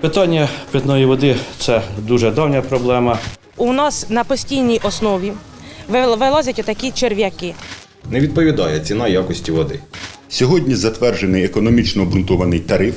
Питання питної води це дуже давня проблема. У нас на постійній основі вил- вилазять отакі черв'яки. Не відповідає ціна якості води. Сьогодні затверджений економічно обґрунтований тариф.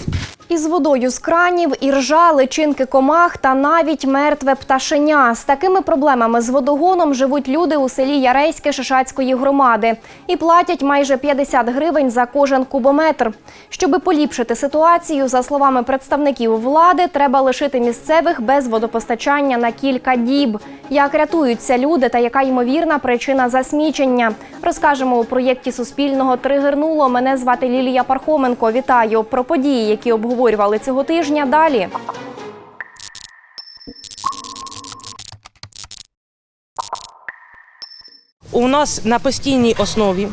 Із водою з кранів, іржа, личинки комах та навіть мертве пташеня. З такими проблемами з водогоном живуть люди у селі Ярейське Шишацької громади і платять майже 50 гривень за кожен кубометр. Щоби поліпшити ситуацію, за словами представників влади, треба лишити місцевих без водопостачання на кілька діб. Як рятуються люди та яка ймовірна причина засмічення, розкажемо у проєкті Суспільного тригернуло. Мене звати Лілія Пархоменко. Вітаю про події, які обговорювали цього тижня. Далі. У нас на постійній основі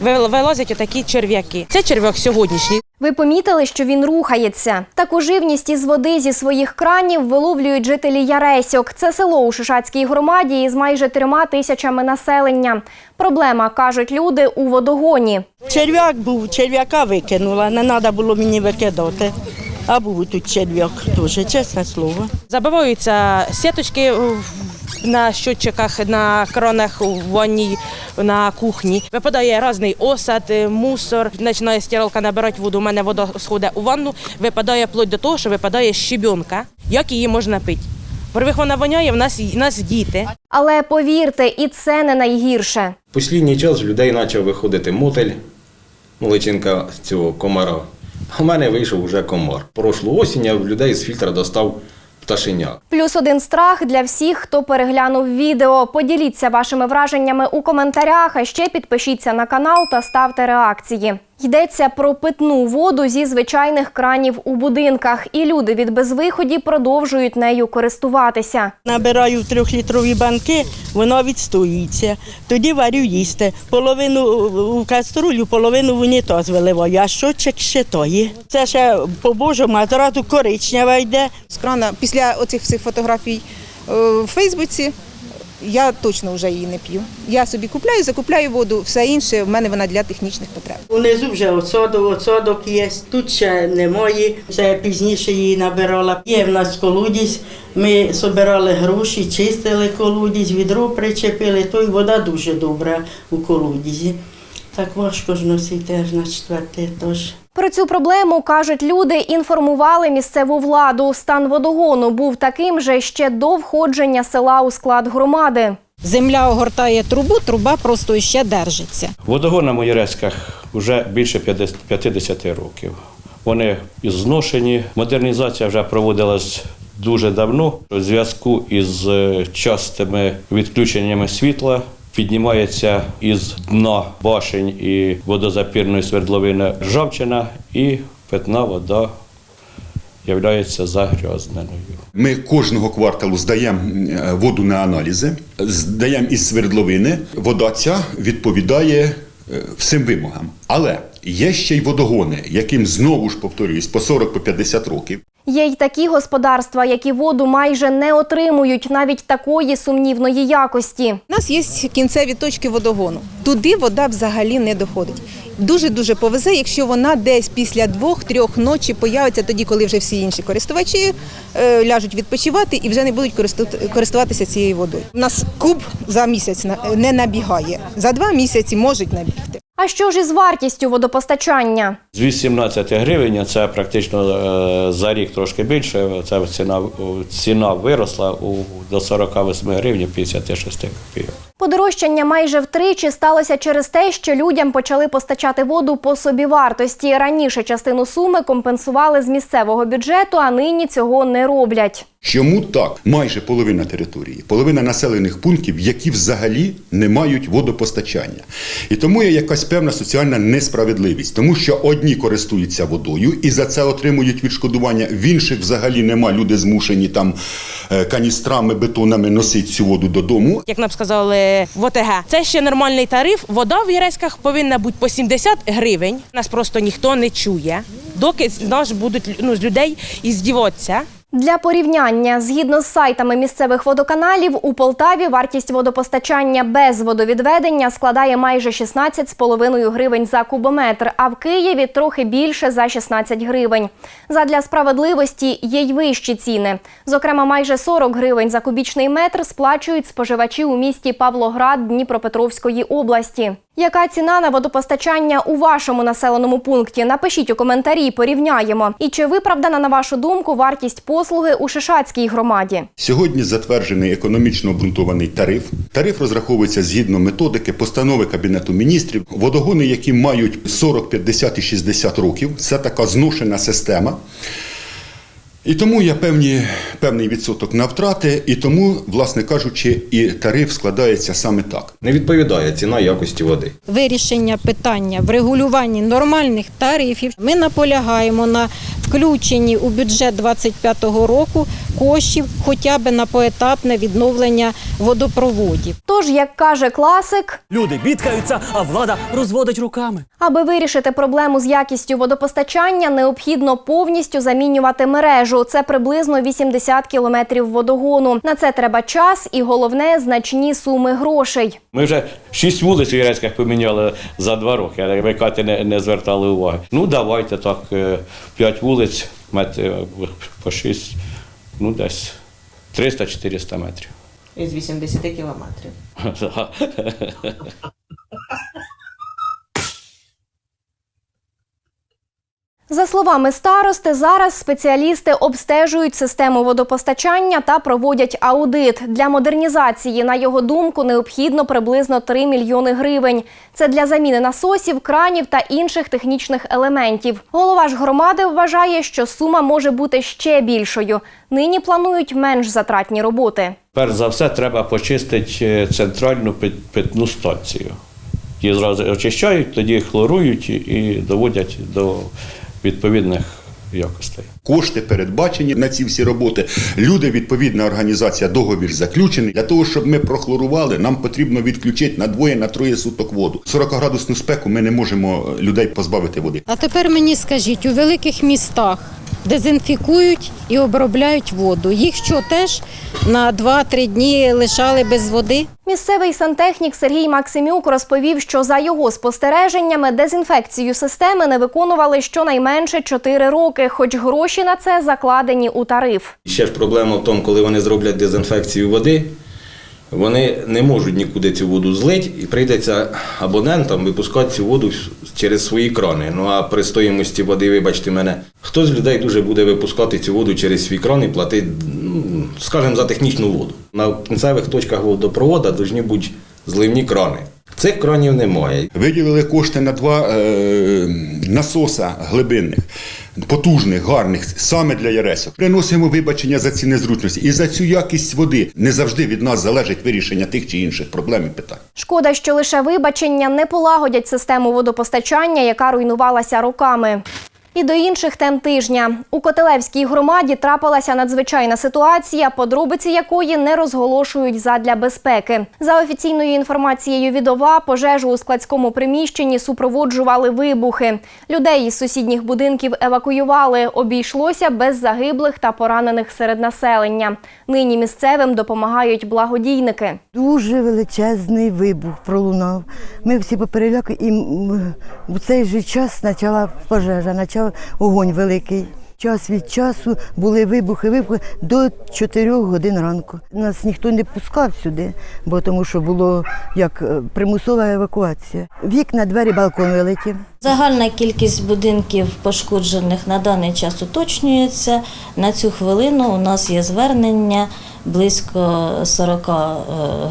вилазять отакі черв'яки. Це черв'як сьогоднішній. Ви помітили, що він рухається. Таку живність із води зі своїх кранів виловлюють жителі Яресьок. Це село у Шишацькій громаді із майже трьома тисячами населення. Проблема, кажуть люди, у водогоні. Черв'як був, черв'яка викинула, не треба було мені викидати. А був тут черв'як теж, чесне слово. Забиваються сіточки в- на щотчиках, на кранах у ванній, на кухні. Випадає різний осад, е, мусор. Починає стиралка набирати воду. У мене вода сходить у ванну, випадає вплоть до того, що випадає щебінка. Як її можна пити? Во-первых, вона воняє, в нас, в нас діти. Але повірте, і це не найгірше. Послідній час в людей почав виходити мотель, ну, личинка цього комара. А в мене вийшов уже комар. Прошлу осінь я в людей з фільтра достав пташеня. Плюс один страх для всіх, хто переглянув відео. Поділіться вашими враженнями у коментарях, а ще підпишіться на канал та ставте реакції. Йдеться про питну воду зі звичайних кранів у будинках, і люди від безвиході продовжують нею користуватися. Набираю в трьохлітрові банки, воно відстоюється. Тоді варю їсти. Половину у каструлю, половину в унітаз виливаю, а щочек ще тої. Це ще по-божому, а зразу коричнева йде. з крана після оцих всіх фотографій е, в Фейсбуці. Я точно вже її не п'ю. Я собі купляю, закупляю воду, все інше в мене вона для технічних потреб. Унизу вже оцодок, оцодок є, тут ще немає. Це пізніше її набирала. Є в нас колодязь, ми збирали гроші, чистили колодязь, відро причепили, то й вода дуже добра у колодязі. Так важко ж носити аж на четвертий етаж. Про цю проблему кажуть люди, інформували місцеву владу. Стан водогону був таким же ще до входження села у склад громади. Земля огортає трубу, труба просто ще держиться. Водогон на Моєрецьках вже більше 50 50 років. Вони зношені. Модернізація вже проводилась дуже давно. У зв'язку із е, частими відключеннями світла піднімається із дна башень і водозапірної свердловини ржавчина, і питна вода являється загрязненою. Ми кожного кварталу здаємо е, воду на аналізи, здаємо із свердловини. Вода ця відповідає е, всім вимогам. Але є ще й водогони, яким знову ж повторююсь, по 40-50 років. Є й такі господарства, які воду майже не отримують навіть такої сумнівної якості. У нас є кінцеві точки водогону. Туди вода взагалі не доходить. Дуже-дуже повезе, якщо вона десь після двох-трьох ночі появиться тоді, коли вже всі інші користувачі е, ляжуть відпочивати і вже не будуть користуватися цією водою. У нас куб за місяць не набігає. За два місяці можуть набігти. А що ж із вартістю водопостачання? З 18 гривень, це практично е, за рік трошки більше. Це ціна, ціна виросла у, до 48 гривень 56 копійок. Подорожчання майже втричі сталося через те, що людям почали постачати воду по собівартості. Раніше частину суми компенсували з місцевого бюджету, а нині цього не роблять. Чому так? Майже половина території, половина населених пунктів, які взагалі не мають водопостачання. І тому є якась певна соціальна несправедливість, тому що одні користуються водою і за це отримують відшкодування, в інших взагалі нема. Люди змушені там каністрами, бетонами носити цю воду додому. Як нам сказали в ОТГ, це ще нормальний тариф. Вода в Єреськах повинна бути по 70 гривень. Нас просто ніхто не чує. Доки з нас будуть ну, з людей іздіватися. Для порівняння, згідно з сайтами місцевих водоканалів, у Полтаві вартість водопостачання без водовідведення складає майже 16,5 гривень за кубометр, а в Києві трохи більше за 16 гривень. Задля справедливості є й вищі ціни. Зокрема, майже 40 гривень за кубічний метр сплачують споживачі у місті Павлоград Дніпропетровської області. Яка ціна на водопостачання у вашому населеному пункті? Напишіть у коментарі, порівняємо. І чи виправдана, на вашу думку, вартість послуги у Шишацькій громаді? Сьогодні затверджений економічно обґрунтований тариф. Тариф розраховується згідно методики постанови Кабінету міністрів. Водогони, які мають 40, 50 і 60 років, це така зношена система. І тому я певні, певний відсоток на втрати, і тому, власне кажучи, і тариф складається саме так. Не відповідає ціна якості води. Вирішення питання в регулюванні нормальних тарифів. Ми наполягаємо на включенні у бюджет 2025 року коштів хоча б на поетапне відновлення водопроводів. Тож, як каже класик, Люди бідкаються, а влада розводить руками. аби вирішити проблему з якістю водопостачання, необхідно повністю замінювати мережу. Це приблизно 80 кілометрів водогону. На це треба час і головне значні суми грошей. Ми вже шість вулиць у Єрецьках поміняли за два роки, але ви Каті не, не звертали уваги. Ну, давайте так, е, п'ять вулиць, метр, по шість, ну десь 300-400 метрів. Із 80 кілометрів. За словами старости, зараз спеціалісти обстежують систему водопостачання та проводять аудит. Для модернізації, на його думку, необхідно приблизно 3 мільйони гривень. Це для заміни насосів, кранів та інших технічних елементів. Голова ж громади вважає, що сума може бути ще більшою. Нині планують менш затратні роботи. Перш за все, треба почистити е, центральну пит- питну станцію. Її зразу очищають, тоді хлорують і доводять до відповідних якостей. Кошти передбачені на ці всі роботи. Люди, відповідна організація, договір заключений. Для того, щоб ми прохлорували, нам потрібно відключити на двоє, на троє суток воду. 40-градусну спеку ми не можемо людей позбавити води. А тепер мені скажіть, у великих містах дезінфікують і обробляють воду. Їх що теж на 2-3 дні лишали без води? Місцевий сантехнік Сергій Максимюк розповів, що за його спостереженнями дезінфекцію системи не виконували щонайменше 4 роки, хоч гроші на це закладені у тариф. Ще ж проблема в тому, коли вони зроблять дезінфекцію води, вони не можуть нікуди цю воду злити і прийдеться абонентам випускати цю воду через свої крани. Ну а при стоїмості води, вибачте мене, хто з людей дуже буде випускати цю воду через свій кран і платити, ну, скажімо, за технічну воду. На кінцевих точках водопроводу повинні бути зливні крани. Цих кранів немає. Виділили кошти на два е, насоса глибинних, потужних, гарних, саме для Яресок. Приносимо вибачення за ці незручності і за цю якість води. Не завжди від нас залежить вирішення тих чи інших проблем і питань. Шкода, що лише вибачення не полагодять систему водопостачання, яка руйнувалася роками. І до інших тем тижня у Котелевській громаді трапилася надзвичайна ситуація, подробиці якої не розголошують задля безпеки. За офіційною інформацією від ОВА, пожежу у складському приміщенні супроводжували вибухи. Людей із сусідніх будинків евакуювали. Обійшлося без загиблих та поранених серед населення. Нині місцевим допомагають благодійники. Дуже величезний вибух пролунав. Ми всі попереляки, і в цей же час почала пожежа, почав огонь великий. Час від часу були вибухи, вибухи до 4 годин ранку. Нас ніхто не пускав сюди, бо тому що було як е, примусова евакуація. Вікна, двері, балкон вилетів. Загальна кількість будинків пошкоджених на даний час уточнюється. На цю хвилину у нас є звернення близько 40 е,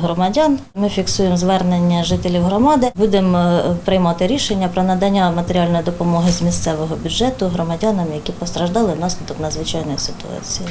громадян. Ми фіксуємо звернення жителів громади. Будемо е, приймати рішення про надання матеріальної допомоги з місцевого бюджету громадянам, які постраждали внаслідок надзвичайної ситуації.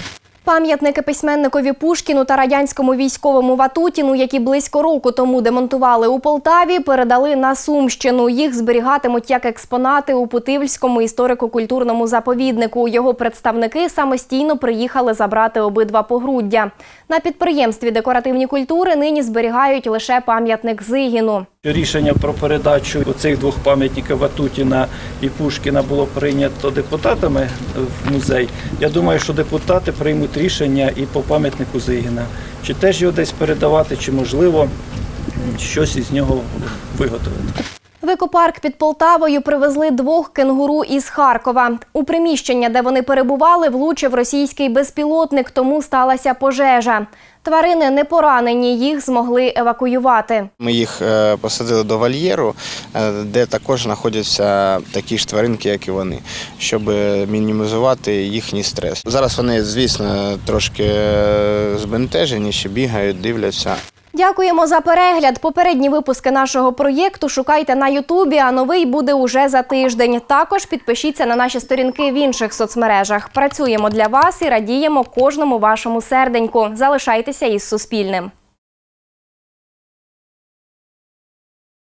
Пам'ятники письменникові Пушкіну та радянському військовому Ватутіну, які близько року тому демонтували у Полтаві, передали на Сумщину. Їх зберігатимуть як експонати у Путивльському історико-культурному заповіднику. Його представники самостійно приїхали забрати обидва погруддя. На підприємстві декоративні культури нині зберігають лише пам'ятник Зигіну. Рішення про передачу цих двох пам'ятників Ватутіна і Пушкіна було прийнято депутатами в музей. Я думаю, що депутати приймуть рішення і по пам'ятнику Зигіна. Чи теж його десь передавати, чи можливо щось із нього виготовити. В екопарк під Полтавою привезли двох кенгуру із Харкова. У приміщення, де вони перебували, влучив російський безпілотник, тому сталася пожежа. Тварини не поранені, їх змогли евакуювати. Ми їх е, посадили до вольєру, е, де також знаходяться такі ж тваринки, як і вони, щоб мінімізувати їхній стрес. Зараз вони, звісно, трошки е, збентежені, ще бігають, дивляться. Дякуємо за перегляд. Попередні випуски нашого проєкту шукайте на Ютубі, а новий буде уже за тиждень. Також підпишіться на наші сторінки в інших соцмережах. Працюємо для вас і радіємо кожному вашому серденьку. Залишайтеся із Суспільним.